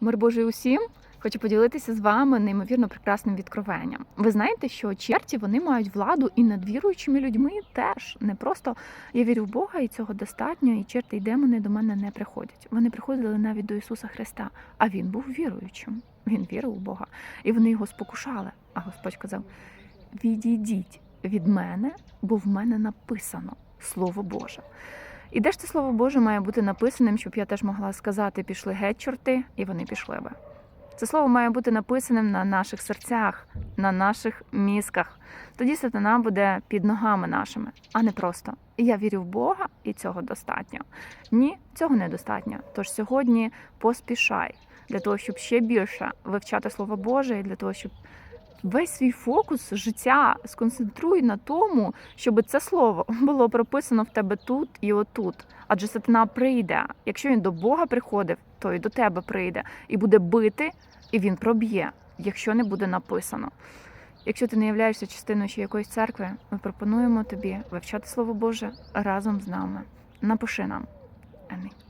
Мир Божий усім. Хочу поділитися з вами неймовірно прекрасним відкровенням. Ви знаєте, що черті вони мають владу і над віруючими людьми теж. Не просто я вірю в Бога, і цього достатньо, і черти і демони до мене не приходять. Вони приходили навіть до Ісуса Христа, а Він був віруючим. Він вірив у Бога. І вони його спокушали. А Господь казав: відійдіть від мене, бо в мене написано Слово Боже. І де ж це слово Боже має бути написаним, щоб я теж могла сказати, пішли геть чорти, і вони пішли би. Це слово має бути написаним на наших серцях, на наших мізках. Тоді сатана буде під ногами нашими, а не просто я вірю в Бога, і цього достатньо. Ні, цього недостатньо. Тож сьогодні поспішай для того, щоб ще більше вивчати Слово Боже, і для того, щоб весь свій фокус життя сконцентруй на тому, щоб це слово було прописано в тебе тут і отут. Адже сатана прийде. Якщо він до Бога приходив, то і до тебе прийде і буде бити, і він проб'є, якщо не буде написано. Якщо ти не являєшся частиною ще якоїсь церкви, ми пропонуємо тобі вивчати Слово Боже разом з нами. Напиши нам. Амінь.